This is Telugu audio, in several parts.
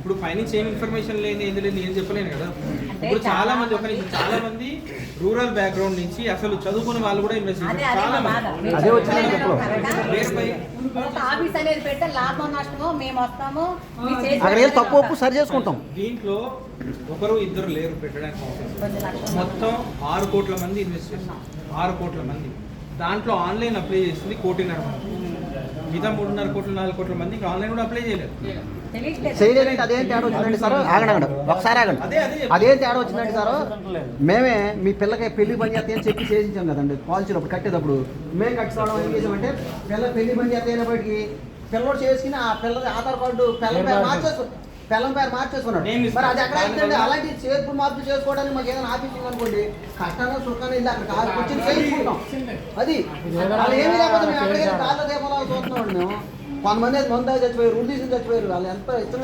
ఇప్పుడు పైనుంచి ఏం ఇన్ఫర్మేషన్ లేని ఏంది లేదు నేను చెప్పలేను కదా. ఇప్పుడు చాలా మంది ఒక చాలా మంది రూరల్ బ్యాక్గ్రౌండ్ నుంచి అసలు చదువుకున్న వాళ్ళు కూడా ఇన్వెస్ట్ అదే చేస్తారు అదే చాలా మంది. అదే ఆఫీస్ అనేది పెడితే లాభం నష్టమో మేము వస్తాము. అక్కడ ఒప్పు సరి చేసుకుంటాం. దీంట్లో ఒకరు ఇద్దరు లేరు పెట్టడానికి. మొత్తం ఆరు కోట్ల మంది ఇన్వెస్ట్ చేస్తారు ఆరు కోట్ల మంది. దాంట్లో ఆన్లైన్ అప్లై చేసింది కోటిన్నర మంది. మిగతా మూడున్నర కోట్ల నాలుగు కోట్ల మంది ఇంకా ఆన్లైన్ కూడా అప్లై చేయలేదు. చేయలేదంటే అదేం తేడా వచ్చిందండి సార్ ఆగండి ఆగండి. ఒకసారి ఆగండి. అదే తేడా వచ్చిందండి సార్ మేమే మీ పిల్లకి పెళ్ళి పని చేస్తే అని చెప్పి చేయించాం కదండి పాలసీలు కట్టేటప్పుడు. మేము కట్టుకోవడం ఏం చేసామంటే పిల్ల పెళ్ళి పని చేస్తే అయినప్పటికీ పిల్లడు చేసుకుని ఆ పిల్లది ఆధార్ కార్డు పిల్లల పేరు మార్చేసు పిల్లం పేరు మార్చేసుకున్నాడు. మరి అది ఎక్కడ అయిందండి అలాంటి చేర్పు మార్పు చేసుకోవడానికి మాకు ఏదైనా ఆఫీస్ ఉందనుకోండి కష్టాన్ని సుఖాన్ని అక్కడ కూర్చొని చేయించుకుంటాం. అది వాళ్ళు ఏమి లేకపోతే మేము ఎక్కడికి వెళ్ళి కాళ్ళ దీపాలు చూస్తున్నాం మేము కొంతమంది అయితే మందు తాగి చచ్చిపోయారు తీసి చచ్చిపోయారు వాళ్ళు ఎంత ఇష్టం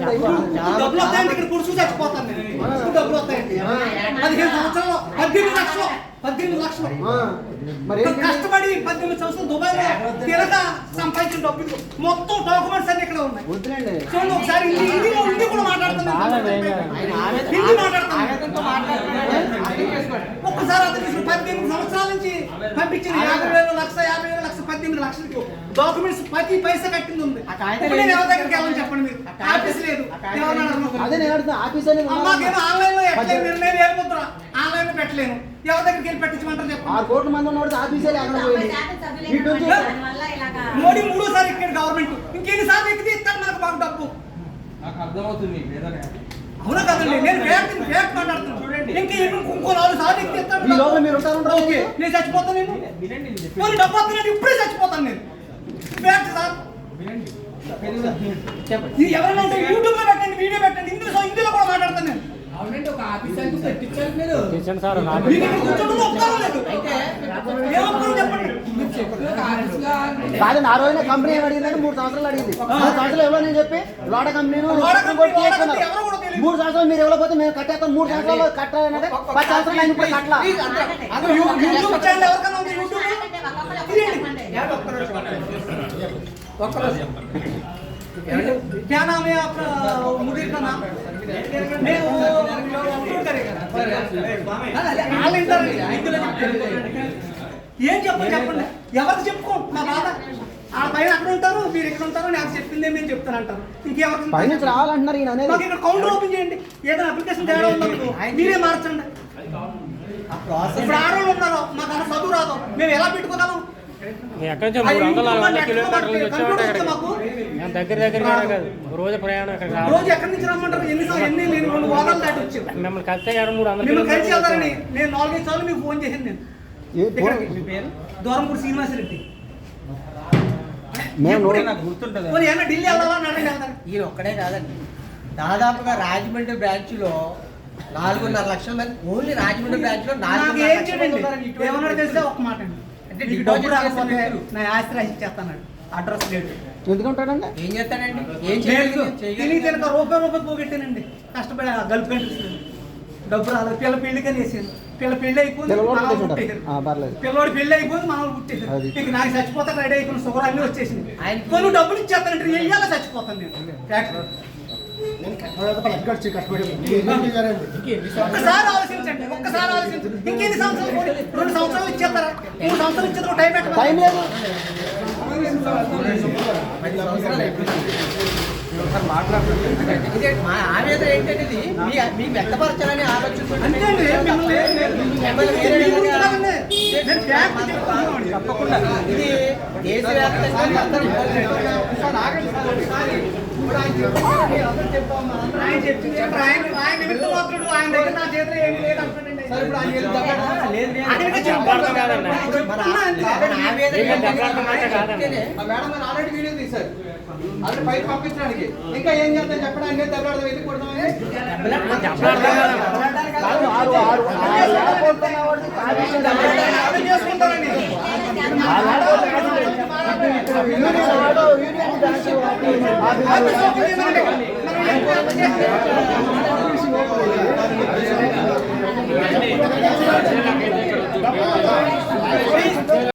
డబ్బులు వస్తాయండి ఇక్కడ పురుషులు చచ్చిపోతాను నేను. డబ్బులు వస్తాయండి. పదిహేను సంవత్సరాలు పద్దెనిమిది లక్షలు పద్దెనిమిది లక్షలు. మరి ఇక్కడ ఏంటి? కష్టపడి పద్దెనిమిది సంవత్సరాలు దుబాయ్ తిరగా సంపాదించిన డబ్బులు మొత్తం డాక్యుమెంట్స్ అన్ని ఇక్కడ ఉన్నాయి. వద్దులేండి. చూడండి ఒకసారి కూడా మాట్లాడుతున్నాను. హిందీ మాట్లాడుతున్నాను. ఒక్కసారి అతను తీసుకుని పద్దెనిమిది సంవత్సరాల నుంచి పంపించిన యాభై వేలు లక్ష యాభై పద్దెనిమిది లక్షలకి డాక్యుమెంట్స్ ప్రతి పైసా కట్టింది ఉంది. నేను ఎవరి దగ్గరికి వెళ్ళని చెప్పండి మీరు? ఆఫీస్ లేదు. అదే నేను ఆఫీస్ అని అమ్మాకేమో ఆన్లైన్లో ఎట్లేదు మీరు నేను వెళ్ళిపోతున్నా ఆన్లైన్లో పెట్టలేను. ఎవరి దగ్గరికి వెళ్ళి పెట్టించమంటారు ఆరు చెప్పండి కోట్ల మంది ఉన్నవాడు ఆఫీస్ మోడీ మూడోసారి ఇక్కడ గవర్నమెంట్ ఇంకెన్నిసార్లు ఎక్కితే ఇస్తారు నాకు బాగా డబ్బు? నాకు అర్థమవుతుంది అవునా కదండి? నేను ఫ్యాక్ట్ ఫ్యాక్ట్ మాట్లాడుతున్నాను చూడండి. ఇంకా ఇంకో నాలుగు సార్లు ఎక్కితే లోపల. మీరు ఉంటారు ఉంటారు. ఓకే. నేను చచ్చిపోతాను నేను. డబ్బు వస్తున్నాడు ఇప్పుడే చచ్చిపోతాను నేను. Fact sir. ఎవరైనా ఉంటే యూట్యూబ్లో పెట్టండి వీడియో పెట్టండి ఇందులో ఇందులో కూడా మాట్లాడతాను నేను. అవునండి ఒక ఆఫీస్ పెట్టించారు మీరు. కాదండి ఆ రోజున కంపెనీ అడిగిందంటే మూడు సంవత్సరాలు అడిగింది. మూడు సంవత్సరాలు ఎవరో నేను చెప్పి లోడ కంపెనీ లోడ కంపెనీ, లోడ కంపెనీ ఎవరో కూడా తెలియదు. మూడు సంవత్సరాలు మీరు ఇవ్వకపోతే మేము కట్టేస్తాం మూడు సంవత్సరాలు కట్టాలంటే పది సంవత్సరాలు అయిన ఇప్పుడు కట్టలా అసలు యూ- యూట్యూబ్ ఛానల్ ఎవరికైనా ఉంది యూట్యూబ్ అంటే ఒక్కొక్కరు ఒక్కొక్కరు చెప్పండి. क्या नाम है आपका मुदीर का नाम मैं वो अपलोड करेगा వాళ్ళు వింటారండి, ఇందులో చెప్తారు. ఏం చెప్పండి చెప్పండి ఎవరికి చెప్పుకో మా బాధ ఆ పైన అక్కడ ఉంటారు మీరు ఇక్కడ ఉంటారు నాకు చెప్పిందే మేము చెప్తాను అంటారు పైనుంచి రావాలంటున్నారు ఈయన అనేది. మాకు ఇక్కడ కౌంటర్ ఓపెన్ చేయండి. ఏదైనా అప్లికేషన్ తేడా ఉందనుకో మీరే మార్చండి. ఇప్పుడు ఆడవాళ్ళు ఉన్నారు. మాకు అన్న చదువు రాదు. మేము ఎలా పెట్టుకోగలం ఎక్కడి నుంచి మూడు వందల కిలోమీటర్ల వచ్చామంటే దగ్గర దగ్గర కాదు. రోజు ప్రయాణం రోజు ఎక్కడి నుంచి రమ్మంటారు? ఎన్ని సార్లు ఎన్ని నేను రెండు దాటి వచ్చాను మిమ్మల్ని కలిస్తే ఏడు మూడు వందల మిమ్మల్ని కలిసి వెళ్తారని నేను నాలుగైదు సార్లు మీకు ఫోన్ నేను. దూరంపూడి శ్రీనివాసరెడ్డి. వెళ్తాను ఈయన ఒక్కడే కాదండి. దాదాపుగా రాజమండ్రి బ్రాంచ్లో నాలుగున్నర లక్షల మంది ఓన్లీ రాజమండ్రి బ్రాంచ్లో నాలుగున్నర తెలిస్తే ఒక్క మాట అండి. అంటే నీకు డిపాజిట్ డబ్బు రాకపోతే చేసిన నా ఆస్తి రాసి ఇచ్చేస్తాను అడ్రస్ లేదు. ఎందుకుంటాడండి? ఏం చేస్తాడండి? ఏం లేదు. చేయగలిగింది? తిని చేయగలిగింది? తినక రూపాయి రూపాయి పోగొట్టానండి. కష్టపడి ఆ గల్ఫ్ కంట్రీస్ డబ్బు రాలేదు. పిల్ల పెళ్ళికని వేసాను పిల్ల పెళ్ళి అయిపోయింది. పిల్లోడు పెళ్ళి అయిపోయింది మనం పుట్టేసారు. ఇక నాకు చచ్చిపోతా రెడీ అయిపోయిన షుగర్ అన్ని వచ్చేసింది. కొన్ని డబ్బులు ఇచ్చేస్తానంటే వెయ్యాలా చచ్చిపోతాను నేను. ఒక్కసారి ఆలోచించండి ఒక్కసారి ఆలోచించండి. ఇంకెన్ని సంవత్సరాలు పోనీ? రెండు సంవత్సరాలు ఇచ్చేస్తారా? మూడు సంవత్సరాలు ఇచ్చేది టైం మా ఆవేదన ఏంటంటే ఇది మీ వ్యక్తపరచాలని తప్పకుండా. దేశవ్యాప్తంగా ఆయన చెప్పి చెప్పండి. ఆయన ఆయన నిమిత్తం మాత్రుడు ఆయన దగ్గర నా చేతిలో ఏమీ ఆల్రెడీ వీడియో తీశారు ఆల్రెడీ పైకి పంపించడానికి ఇంకా ఏం చేద్దాం చెప్పండి అన్నీ దెబ్బలాడదాం ఎందుకు కొడదామని దెబ్బలాడటం